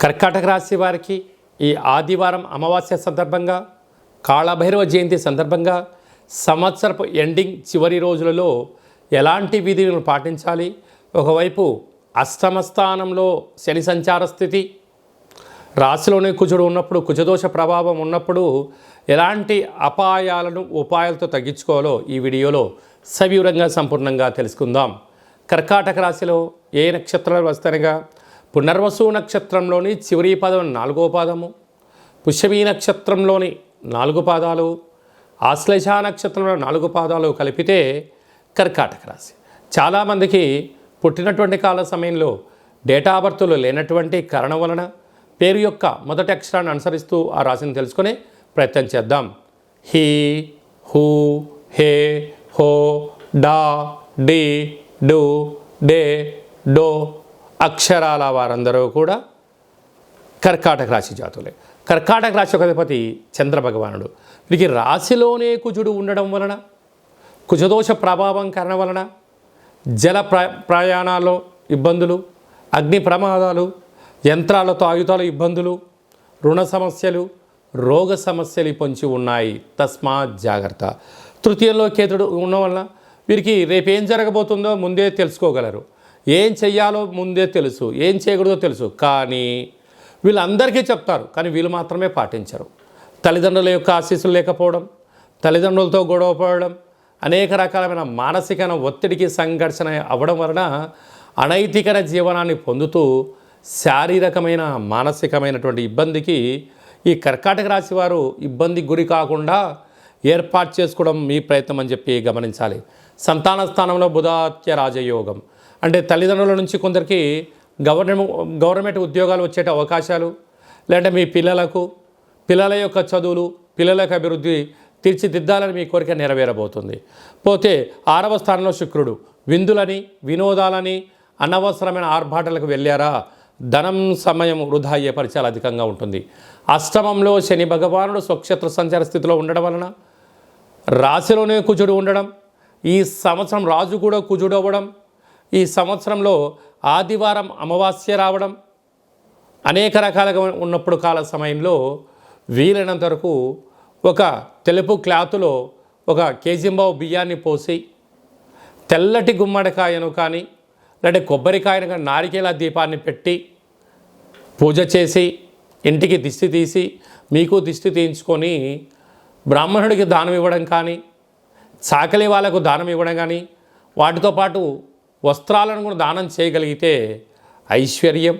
కర్కాటక రాశి వారికి ఈ ఆదివారం అమావాస్య సందర్భంగా కాళభైరవ జయంతి సందర్భంగా సంవత్సరపు ఎండింగ్ చివరి రోజులలో ఎలాంటి విధులను పాటించాలి? ఒకవైపు అష్టమ స్థానంలో శని సంచార స్థితి. రాశిలోనే కుజుడు ఉన్నప్పుడు కుజదోష ప్రభావం ఉన్నప్పుడు ఎలాంటి అపాయాలను ఉపాయాలతో తగ్గించుకోవాలో ఈ వీడియోలో సవివరంగా సంపూర్ణంగా తెలుసుకుందాం. కర్కాటక రాశిలో ఏ నక్షత్రాలు వస్తాయనగా పునర్వసు నక్షత్రంలోని చివరి పదం నాలుగో పాదము. పుష్యమీ నక్షత్రంలోని నాలుగు పాదాలు. ఆశ్లేష నక్షత్రంలో నాలుగు పాదాలు కలిపితే కర్కాటక రాశి. చాలామందికి పుట్టినటువంటి కాల సమయంలో డేటా బర్త్లు లేనటువంటి కారణం వలన పేరు యొక్క మొదటి అక్షరాన్ని అనుసరిస్తూ ఆ రాశిని తెలుసుకునే ప్రయత్నం చేద్దాం. హీ హూ హే హో డా డి డు డే డో అక్షరాల వారందరూ కూడా కర్కాటక రాశి జాతులే. కర్కాటక రాశి యొక్క అధిపతి చంద్రభగవానుడు. వీరికి రాశిలోనే కుజుడు ఉండడం వలన కుజదోష ప్రభావం కారణం వలన జల ప్ర ప్రయాణాల్లో ఇబ్బందులు అగ్ని ప్రమాదాలు యంత్రాలతో ఆయుధాల ఇబ్బందులు రుణ సమస్యలు రోగ సమస్యలు పొంచి ఉన్నాయి. తస్మాత్ జాగ్రత్త. తృతీయంలో కేతుడు ఉండడం వలన వీరికి రేపు ఏం జరగబోతుందో ముందే తెలుసుకోగలరు. ఏం చెయ్యాలో ముందే తెలుసు ఏం చేయకూడదో తెలుసు. కానీ వీళ్ళందరికీ చెప్తారు కానీ వీళ్ళు మాత్రమే పాటించరు. తల్లిదండ్రుల యొక్క ఆశీస్సులు లేకపోవడం తల్లిదండ్రులతో గొడవ పడడం అనేక రకాలమైన మానసికమైన ఒత్తిడికి సంఘర్షణ అవ్వడం వలన అనైతికన జీవనాన్ని పొందుతూ శారీరకమైన మానసికమైనటువంటి ఇబ్బందికి ఈ కర్కాటక రాశి వారు ఇబ్బందికి గురి కాకుండా ఏర్పాటు చేసుకోవడం మీ ప్రయత్నం అని చెప్పి గమనించాలి. సంతాన స్థానంలో బుధాత్య రాజయోగం. అంటే తల్లిదండ్రుల నుంచి కొందరికి గవర్నమెంట్ గవర్నమెంట్ ఉద్యోగాలు వచ్చే అవకాశాలు లేదంటే మీ పిల్లలకు పిల్లల యొక్క చదువులు పిల్లల యొక్క అభివృద్ధి తీర్చిదిద్దాలని మీ కోరిక నెరవేరబోతుంది. పోతే ఆరవ స్థానంలో శుక్రుడు. విందులని వినోదాలని అనవసరమైన ఆర్భాటలకు వెళ్ళారా? ధనం సమయం వృధా అయ్యే పరిచయాలు అధికంగా ఉంటుంది. అష్టమంలో శని భగవానుడు స్వక్షేత్ర సంచార స్థితిలో ఉండడం వలన రాశిలోనే కుజుడు ఉండడం ఈ సంవత్సరం రాజు కూడా కుజుడు అవ్వడం ఈ సంవత్సరంలో ఆదివారం అమావాస్య రావడం అనేక రకాలుగా ఉన్నప్పుడు కాల సమయంలో వీలైనంత వరకు ఒక తెలుపు క్లాతులో ఒక కేజీంబావు బియ్యాన్ని పోసి తెల్లటి గుమ్మడికాయను కానీ లేదంటే కొబ్బరికాయను కానీ నారికేల దీపాన్ని పెట్టి పూజ చేసి ఇంటికి దిష్టి తీసి మీకు దిష్టి తీయించుకొని బ్రాహ్మణుడికి దానం ఇవ్వడం కానీ చాకలి వాళ్ళకు దానం ఇవ్వడం కానీ వాటితో పాటు వస్త్రాలను కూడా దానం చేయగలిగితే ఐశ్వర్యం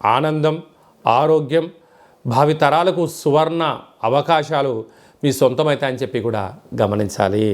ఆనందం ఆరోగ్యం భావితరాలకు సువర్ణ అవకాశాలు మీ సొంతమవుతాయని చెప్పి కూడా గమనించాలి.